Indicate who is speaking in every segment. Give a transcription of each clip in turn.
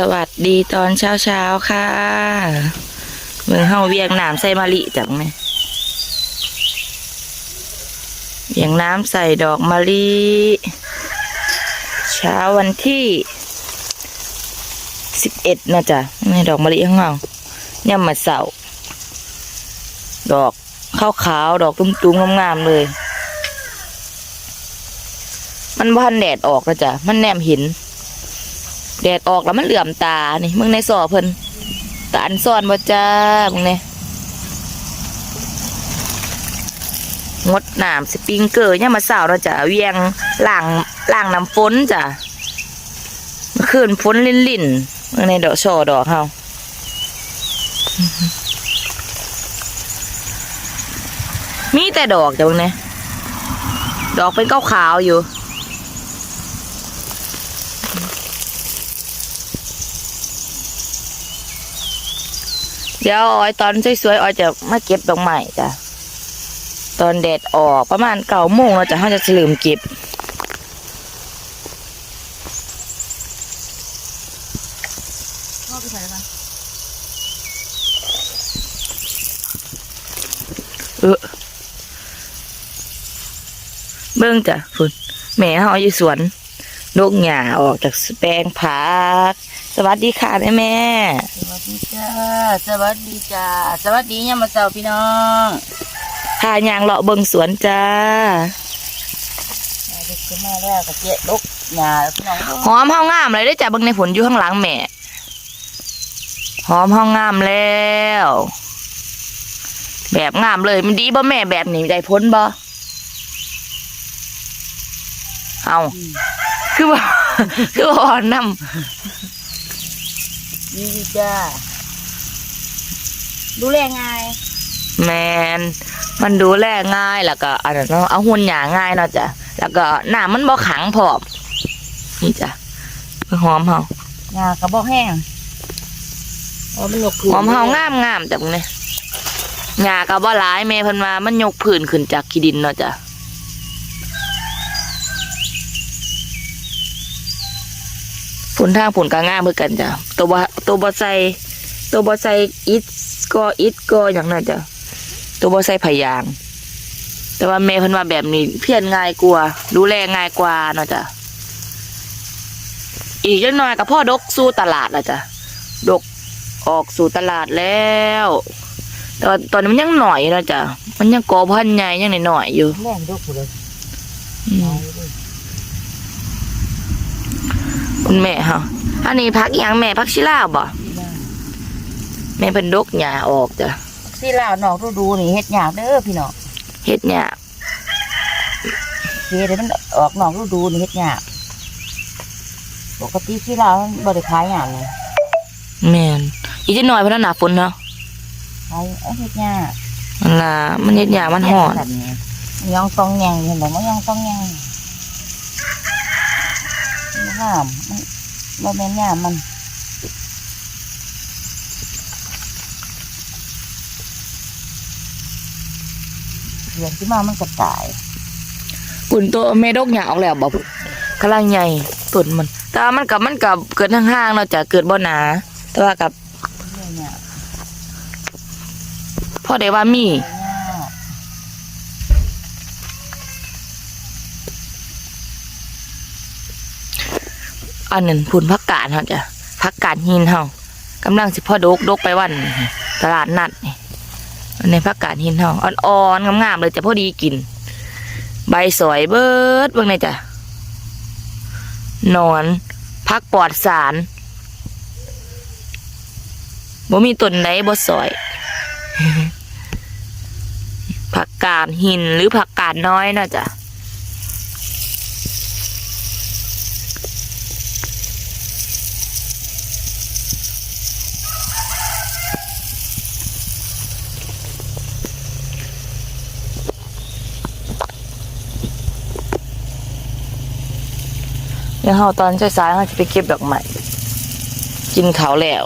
Speaker 1: สวัสดีตอนเช้าเช้าๆค่ะเมืองเฮาเวียงน้ำใส่มะลิจังเนี่ยเวียงน้ำใส่ดอกมะลิ เช้าวันที่สิบเอ็ดนะจ๊ะนี่ดอกมะลิข้างเราย่ำมาเสาดอกข้าวขาวๆดอกตุ้มๆงามๆเลย มันพันแดดออกแล้วจ้ะมันแนมห็น แดดออกแล้วมันเหลื่อมตา นี่มึงในสอเพิ่นตาอันซ่อนบ่จ้ามึงเนี่ยงดน้ำสปริงเกอร์เนี่ยมาสาวเราะจ้ะเวียงล่างล่างน้ำฝนจ้ะคืนฝนลิ่นลิ่นมึงในดอกช่อดอกเฮามีแต่ดอกจ้ะมึงเนี่ยดอกเป็นขาวๆอยู่ เดี๋ยวออยตอนสวยๆออยจะมาเก็บดอกไม้จ้ะตอนแดดออกประมาณเก้าโมงเราจะเขาจะลืมเก็บเออเบิ่งจ้ะคุณแม่เขาอยู่สวนนกหญ้าออกจากแปลงผัก สวัสดีค่ะแม่แม่
Speaker 2: สวัสดีจ้าสวัสดีจ้าสวัสดียามมาเจ้าพี่น้อง
Speaker 1: พายางเลาะเบิ่งสวนจ้า
Speaker 2: เด็กขึ้นมาแล้วก็เจ๊ลกหญ้าพี่น้อง
Speaker 1: หอมห้องงามเลยได้อจ้ะเบิ่งในผลอยู่ข้างหลังแม่หอมห้องงามแล้ว แบบงามเลยมันดีบ่แม่แบบนี้ได้พ้นบ่เอาคือว่าคือว่าอ่อ นน้
Speaker 2: ดีดีจ้า ดูแลง่ายำ
Speaker 1: แมนมันดูแลง่ายแล้วก็อันนั้นเนาะเอาหุ่นหยาง่ายเนาะจ้ะแล้วก็น้ำมันบ่ขังพร้อมนี่จ้ะหอมเฮา
Speaker 2: หญ้ากระบอกแห้งอ๋อมันยกขึ้น
Speaker 1: หอมเฮางามงามๆจ้ะมึงเนี่ยหญ้าก็บ่หลายแม่เพิ่นว่ามันยกผื่นขึ้นจากขี้ดินเนาะจ้ะ ผลทางผลก็งามเหมือนกันจ้ะตัวบ่ตัวบ่ใส่ตัวบ่ใส่อิฐก็อิฐก็อย่างนั้นจ้ะตัวบ่ใส่พยาง แต่ว่าแม่เพิ่นว่าแบบนี้ เพี้ยนง่ายกว่าดูแลง่ายกว่าเนาะจ้ะอีกจักหน่อยก็พ่อดกสู้ตลาดแล้วจ้ะดกออกสู่ตลาดแล้วแต่ว่าตอนนี้มันยังหน่อยนะจ๊ะมันยังกอพันธุ์ใหญ่ยังหน่อยๆอยู่
Speaker 2: แม่งยกเลย
Speaker 1: อืม คุณแม่ฮะอันนี้พักอหย่างแม่พักชิลาบ่แม่เป็นดกหญ้าออกจ้ะ
Speaker 2: ที่ลาวนอกฤดูนี่เฮ็ดหยากเด้อพี่น้อง
Speaker 1: เฮ็ดหญ้า
Speaker 2: เฮ็ดให้มันออกนอกฤดูนี่เฮ็ดหยากปกติที่ลาวมันบ่ได้ขายหยากเลย
Speaker 1: แม่นอีกจะหน่อยเพราะหน้าฝนเนาะ
Speaker 2: ขายเอาเฮ็ดหยาก
Speaker 1: นั่นล่ะมันเฮ็ดหญ้ามันห่อน
Speaker 2: แบบนี้ยังต้องแยงเห็นบ่มันยังต้องแยงมัน ห้ามมันบ่แม่นหยามมันเดือนที่มามันก็ตาย
Speaker 1: กุนตัวแม่ดกหญ้าออกแล้วบ่กำลังใหญ่ต้นมันแต่ว่ามันกับมันกับเกิดห่างๆเนาะจ้ะเกิดบ่หนา แต่ว่ากับ
Speaker 2: เรื่องเนี่ย
Speaker 1: พ่อได้ว่ามี
Speaker 2: เนี่ย
Speaker 1: อันนั้นผุนพักกาดเฮาจ้ะพักกาดหินเฮากำลังสิพ่อดกดกไปวันตลาดนัดนี่อันนี้พักกาดหินเฮาอ่อนๆงามๆเลยจ้ะพอดีกิน ใบสอยเบิดเบิ่งในอยจ้ะนอนพักปลอดสารบ่มีต้นไหนบ่สอยผักกาดหินหรือผักกาดน้อยนะจ๊ะ เดี๋ยวเราตอนสายๆเราจะไปเก็บดอกไม้กินเขาแล้ว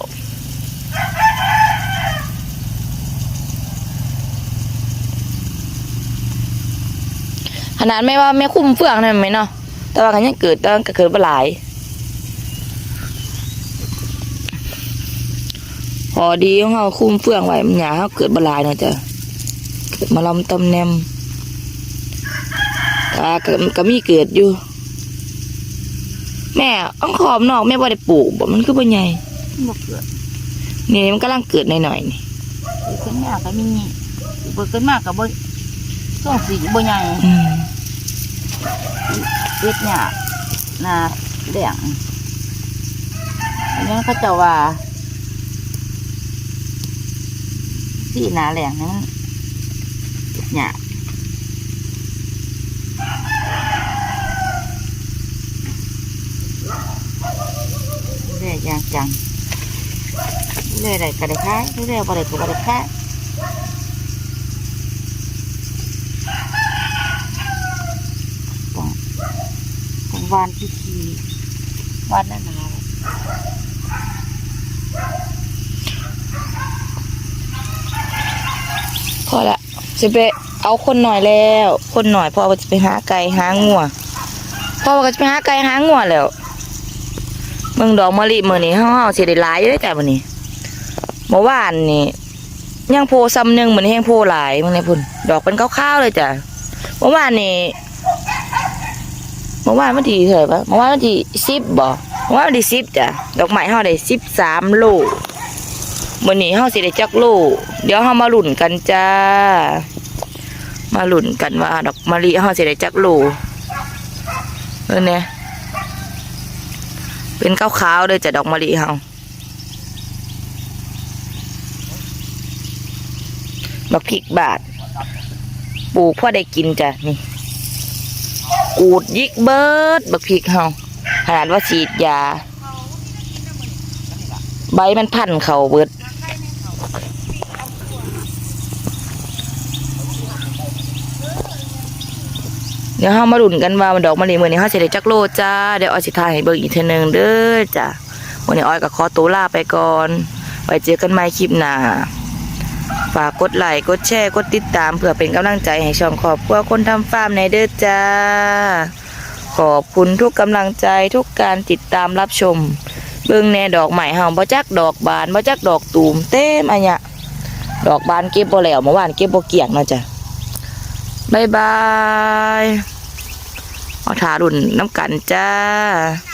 Speaker 1: ขนาดไม่ว่าแม่คุ้มเฟืองนั่นไหมเนาะแต่ว่ากันยังเกิดต่ว่าก็เกิดบ่หลายพอดีของเราคุ้มเฟื่องไว้มันหยาเขาเกิดบหลายเนาะจ้ะเกิดมาลำตำแนมกาก็ก็มีเกิดอยู่ แม่อ้องขอบนอกแม่ว่าได้ปลูกบ่มันคือบ่ใหญ่
Speaker 2: บ่เกิด
Speaker 1: นี่มันกำลังเกิดหน่อยๆนี่
Speaker 2: สิขึ้นมาก็มีเบิกขึ้นมาก็บ่ส่งสีบ่ใหญ่
Speaker 1: อืม
Speaker 2: เฮ็ดหยาหน้าแดงอันนี้เขาเจ้าว่าสีหน้าแหลงนี่มันเฮ็ดหยาเรื่อ ยอย่างจังเรื่อยอะไรก็ได้ค่ายเรื่อยบ่ได้ก็บ่ได้ค่ายต้องวานพิธีวานนั่นา
Speaker 1: พอละจะไปเอาคนหน่อยแล้ว คนหน่อยพ่อจะไปหาไก่หางัวพ่อก็จะไปหาไก่หางัวแล้ว เมืองดอกมะลิมือนี้เฮาเฮาสิได้หลายอยู่เด้อจ้ะมื้อนี้เมื่อวานนี่ยังโพซ้ำหนึ่งเหมือนี้แฮงโพหลายมื้อนี้พุ่นดอกเป็นขาวๆเลยจ้ะเมื่อวานนี่เมื่อวานวันที่เท่าไหร่วะเมื่อวานวันที่10บ่เมื่อวานวันที่10จ้ะดอกไม้เฮาได้13โลวันนี้เฮาสิได้จักโลเดี๋ยวเฮามาหลุ้นกันจ้า มาหลุ้นกันว่า ดอกมะลิเฮาสิได้จักโลเออเนี่ย เป็นขาวๆเลยจะดอกมะลิเฮาบักพริกบาทปลูกพ่อได้กินจ้ะนี่ กูดยิกเบิดบักพริกเฮาขนาดว่าฉีดยา ใบมันพันเขาเบิด เดี๋ยวเฮามาลุ้นกันว่ามันดอกมะลิมื้อนี้เฮาสิได้จักโลจ้า เดี๋ยวออยสิถ่ายให้เบิ่งอีกเทื่อนึงเด้อจ้ะวันนี้ออยก็ขอตัวลาไปก่อน ไว้เจอกันใหม่คลิปหน้าฝากกดไลค์กดแชร์กดติดตามเพื่อเป็นกำลังใจให้ช่องครอบครัวคนทำฟาร์มในเด้อจ้า ขอบคุณทุกกำลังใจทุกการติดตามรับชม เบิ่งแน่ดอกใหม่เฮาบ่จักดอกบานบ่จักดอกตูมเต็มอันเนี้ยดอกบานเก็บบ่แล้วเมื่อวานเก็บบ่เกลี้ยงเนาะจ้ะ บายบายเอาถารุ่นน้ำกันจ้า